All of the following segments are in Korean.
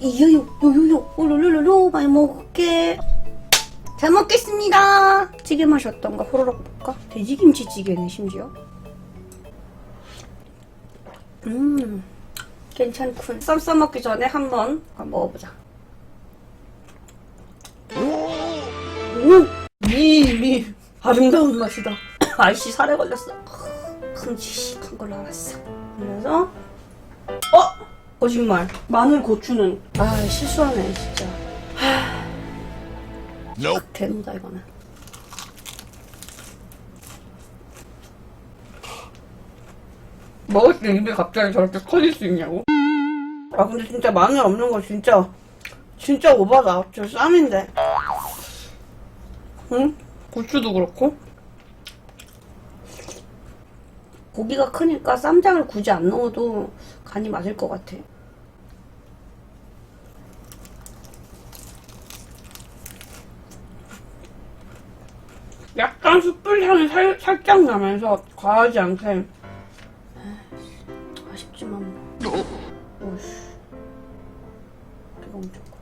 이요요 요요요 오로로로로 많이 먹을게. 잘 먹겠습니다. 찌개 맛이 어떤가 호로록 볼까? 돼지김치 찌개네 심지어. 음 괜찮군. 쌈 싸먹기 전에 한번 먹어보자. 오! 미, 미. 아름다운 맛이다. 아이씨 살에 걸렸어. 큼직한 걸로 알았어. 그래서 어? 거짓말. 마늘 고추는 아 실수하네 진짜. Nope. 대노다 이거는. 먹을 때 입이 갑자기 저렇게 커질 수 있냐고? 아 근데 진짜 마늘 없는 거 진짜 진짜 오바다. 저 쌈인데. 응? 고추도 그렇고. 고기가 크니까 쌈장을 굳이 안 넣어도 간이 맞을 것 같아 약간 숯불 향이 살, 살짝 나면서 과하지 않게 아쉽지만 뭐 오씨 배가 엄청 커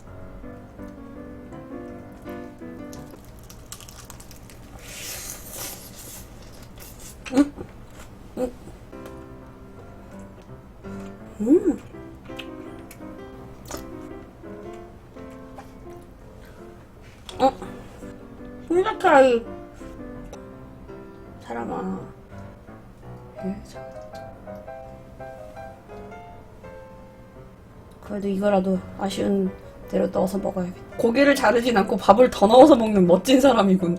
음? 음? 음. 어? 흰자카이 사람아 예, 참. 그래도 이거라도 아쉬운 대로 넣어서 먹어야겠다 고기를 자르진 않고 밥을 더 넣어서 먹는 멋진 사람이군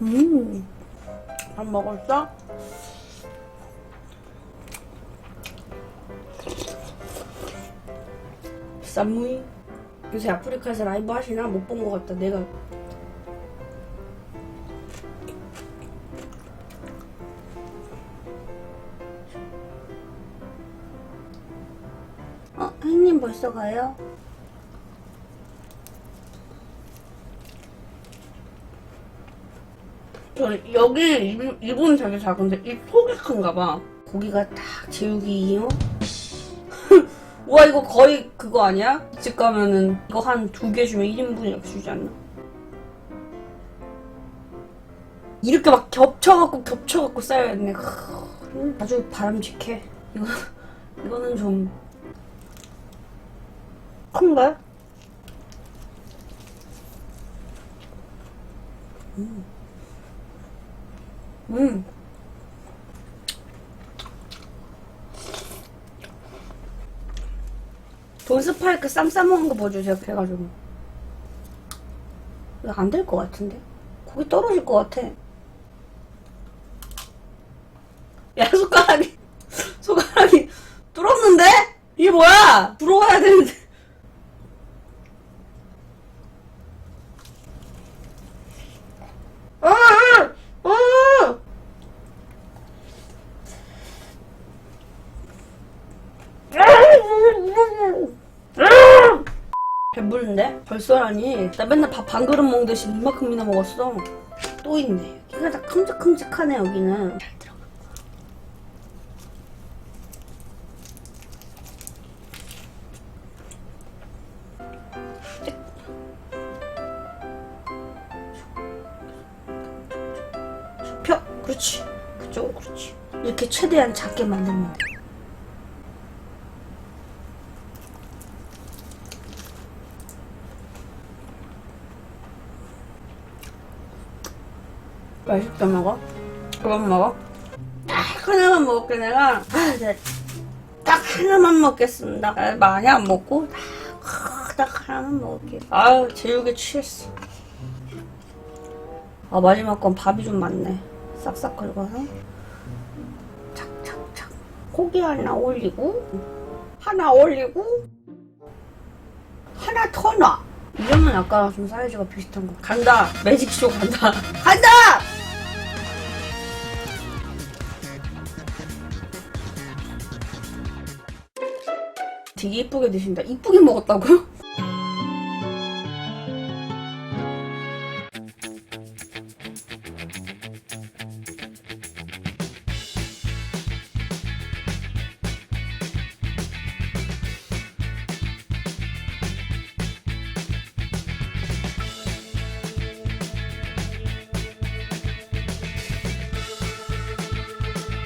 음, 밥 먹었어? 쌈무이 요새 아프리카에서 라이브 하시나 못 본 것 같다. 내가 어, 형님 벌써 가요? 저 여기 입, 입은 되게 작은데 입 속이 큰가 봐. 고기가 딱 제육이 어? 와 이거 거의 그거 아니야? 집 가면은 이거 한 두 개 주면 1인분 이렇게 주지 않나? 이렇게 막 겹쳐갖고 겹쳐갖고 쌓여있네 크, 아주 바람직해 이거, 이거는 좀 큰가? 음. 음. 돈스파이크 쌈 싸먹는 거 보여주세요 그래가지고. 이거 안될 것 같은데? 고기 떨어질 것 같아. 야 숟가락이 숟가락이 뚫었는데? 이게 뭐야? 들어와야 되는데 아! 아! 아! 배부른데? 벌써라니. 나 맨날 밥 반 그릇 먹듯이 이만큼이나 먹었어. 또 있네. 여기가 다 큼직큼직하네 여기는. 잘 들어가. 펴. 그렇지. 그쪽으로 그렇지. 이렇게 최대한 작게 만들면. 돼 맛있게 먹어? 그만 먹어? 딱 하나만 먹을게 내가 아, 딱 하나만 먹겠습니다 아, 많이 안 먹고 딱, 딱 하나만 먹을게 아유 제육에 취했어 아 마지막 건 밥이 좀 많네 싹싹 긁어서 착착착 고기 하나 올리고 하나 올리고 하나 더 놔. 이러면 아까랑 좀 사이즈가 비슷한 거. 간다. 매직쇼 간다. 간다! 되게 이쁘게 드신다. 이쁘게 먹었다고요?